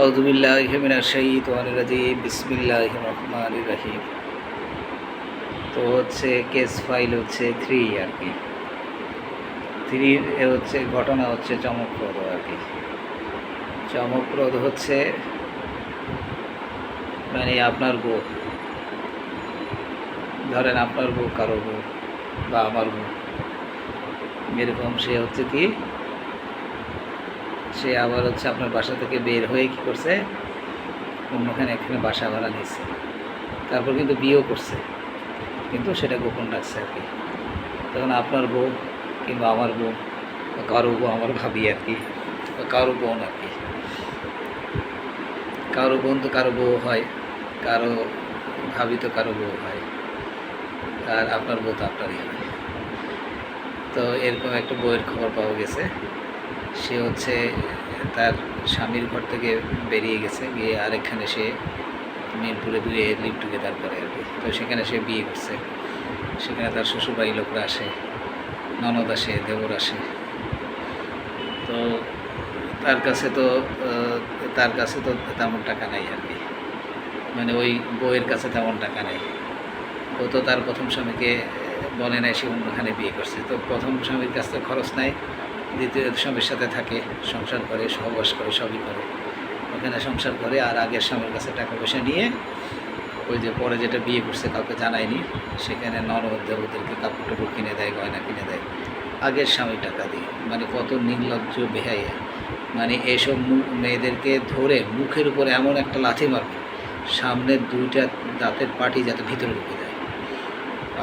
আউজুবিল্লাহিমিনা শহীদ রাজিম বিসমিল্লাহ রহমান রাহিম। তো হচ্ছে কেস ফাইল হচ্ছে থ্রি আর কি থ্রির হচ্ছে ঘটনা হচ্ছে চমকপ্রদ আর কি চমকপ্রদ হচ্ছে মানে আপনার বউ। ধরেন আপনার বউ, কারও বউ বা আমার বউ। এরকম সে হচ্ছে কি সে আবার হচ্ছে আপনার বাসা থেকে বের হয়ে কি করছে? অন্যখানে এখানে বাসা ভাড়া নিচ্ছে তারপর কিন্তু বিয়েও করছে। কিন্তু সেটা গোপন রাখছে আর কি। তখন আপনার বউ কিংবা আমার বউ বা কারও বউ, আমার ভাবি আর কি, বা কারও বোন আর কি। কারও বোন তো কারও বউ হয়, কারও ভাবি তো কারও বউ হয়, আর আপনার বউ তো আপনারই হয়। তো এরকম একটা বইয়ের খবর পাওয়া গেছে। সে হচ্ছে তার স্বামীর ঘর থেকে বেরিয়ে গেছে, গিয়ে আরেকখানে সে মিরপুরে দুয়ে লিভ টুগেদার করে আর কি। তো সেখানে সে বিয়ে করছে। সেখানে তার শ্বশুরবাড়ির লোকরা আসে, ননদ আসে, দেবর আসে। তো তার কাছে তো তার কাছে তো তেমন টাকা নাই আর কি। মানে ওই বউয়ের কাছে তেমন টাকা নেই। ও তো তার প্রথম স্বামীকে বলে নাই সে অন্যখানে বিয়ে করছে। তো প্রথম স্বামীর কাছ থেকে খরচ নাই। দ্বিতীয় স্বামীর সাথে থাকে, সংসার করে, সহবাস করে, সবই করে। ওখানে সংসার করে আর আগের স্বামীর কাছে টাকা পয়সা নিয়ে ওই যে পরে যেটা বিয়ে করছে কাউকে জানায়নি, সেখানে নরদ দেবদেরকে কাপড় টাপড় কিনে দেয়, গয়না কিনে দেয়। আগের স্বামী টাকা দিয়ে। মানে কত নির্লজ্জ বেহাইয়া মানে এইসব মু- মেয়েদেরকে ধরে মুখের উপরে এমন একটা লাথি মারবে সামনের দুইটা দাঁতের পাটি যাতে ভিতরে ঢুকে যায়।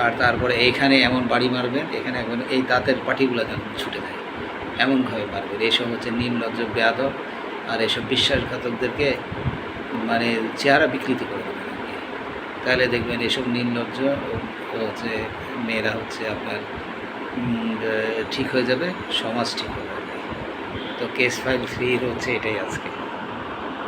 আর তারপরে এইখানে এমন বাড়ি মারবেন, এখানে এখন এই দাঁতের পাটিগুলো যেন ছুটে যায়। এমনভাবে পারবে এইসব হচ্ছে নির্লজ্জ বেয়াদব আর এইসব বিশ্বাসঘাতকদেরকে মানে চেহারা বিকৃতি করে দেবেন তাহলে দেখবেন এসব নির্লজ্জ হচ্ছে মেয়েরা হচ্ছে আপনার ঠিক হয়ে যাবে, সমাজ ঠিক হয়ে যাবে। তো কেস ফাইল থ্রির হচ্ছে এটাই আজকে।